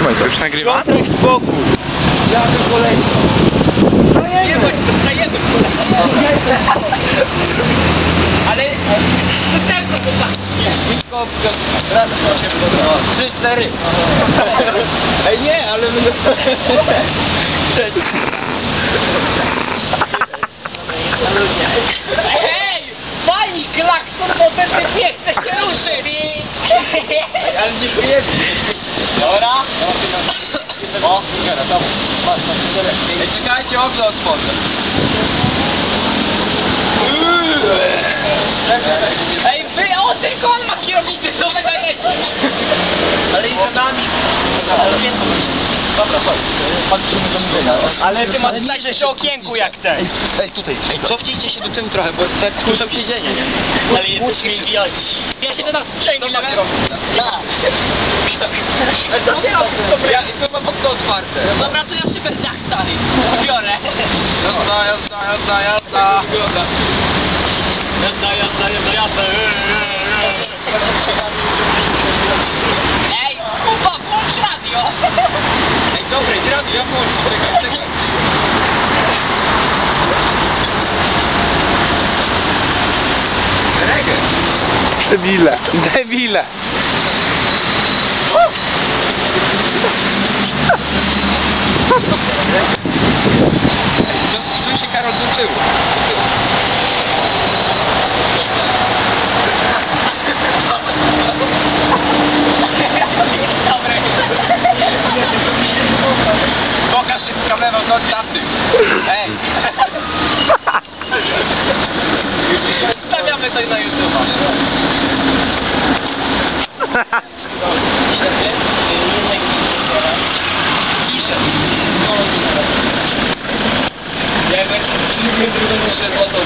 Zatrzymaj to. Już nagrywa? Piotrek spokój. Ja bym kolejny. Nie bądź, zostajemy. Ale przystępno chłopaki. Blisko Piotrka. Raz, dwa, osiem. Trzy, cztery. Ej, nie, ale my... Hej! Walnij klakson, bo wtedy nie chce się ruszyć. Ale nie czujemy. Dobra. O. Patrz, patrz, Ej, czekajcie, okno otworzę. Ej, wy, o, tylko on ma kierownicę, co wy dajecie? Ale i za nami. Dobra, chodź. Patrzymy zamówienia. Ale ty masz stać przy okienku jak ten. Ej, tutaj. Ej, cofnijcie się do tyłu trochę, bo tak kuszą siedzenie, nie? Ale jesteśmy idioci. Ja się do nas przejmę. Kto to nie robisz, Ja tylko mam okno otwarte. Dobra, to ja szybę dach stary. Biorę. Jazda, jazda, jazda, jazda. Jazda, jazda, jazda, jazda. Ej, kupa, włącz radio. Ej, dobra, nie rady, ja włączę, czekaj, czekaj. Debile, debile. Czuj- się, Karol. Do tyłu. Pokaż się w kamerę, no tamtym. Ej. Stawiamy to na YouTube. Ja będę drugą trzy złotą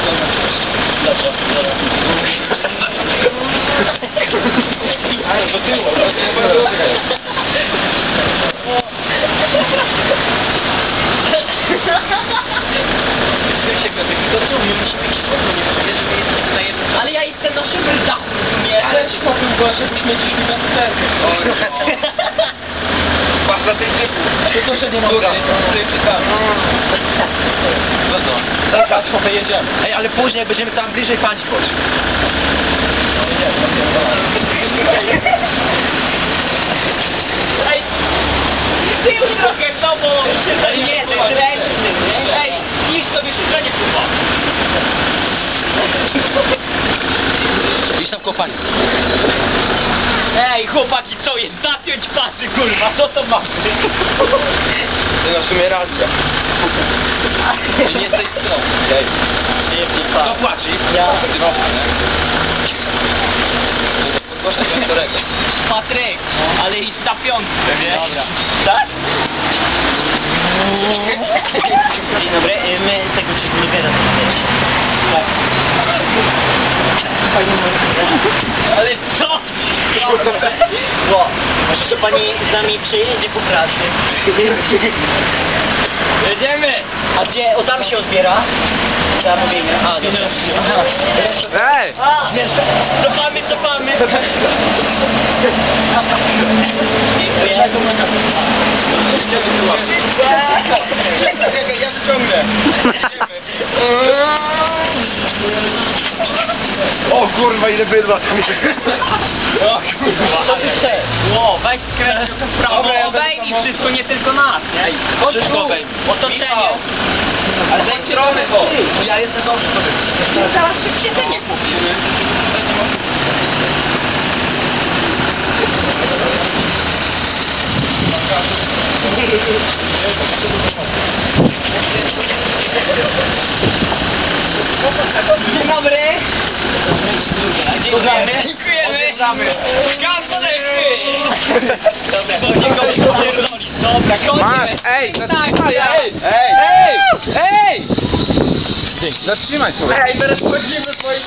Ale do tyłu, do tyłu. Trzymaj się, Piotrek, do tyłu, nie musimy iść spokojnie, bo wiesz, że jest tutaj jedno Ale ja jestem na szybę dachu, rozumiesz? Ale ci powiem, bo żebyśmy dziś mi na cerkę. Patrz na tej typu. To to, że nie tutaj czytamy. Co to? Chłopie, jedziemy. Ej, ale później jak będziemy tam bliżej pani chodź. Ej, tył trochę, no bo... Ej, nie, to jest ręczny, nie? Ej, sobie szukanie kurwa. Idź tam kopanie. Chłopaki, co jest? Zapiąć pasy, kurwa, co to ma? Ty masz w sumie rację. Ty nie tej strony. Ej. Kto płaci? Ja. Kierowca, nie? Do którego? Patryk, ale i na piątce, wiesz? Dobra. Tak? Dzień dobry, y, my tego cheeseburgera też. Ale co? Bo, może że pani z nami przyjedzie po pracy. Jedziemy! A gdzie, o tam się odbiera? Zamówienia. A, dobra. Aha. Ej! A, cofamy, cofamy. Dziękuję. Czekaj, ja wyciągnę. O kurwa, ile bydła tam jest. O kurwa. Co ty chcesz? Ło, weź skręć w prawo, Dobra, ja obejmij będę wszystko, nie tylko nas, nie? Wszystko otoczenie. Ale z tej strony, bo ja jestem dobrze sobie. Zaraz się w siedzenie kupimy. Dzień dobry. Dziękujemy. Dziękujemy. Odjeżdżamy. Masz, ej, zatrzymaj, Tak, ej! Ej! Ej! Zatrzymaj sobie. Ej, teraz wchodzimy w moim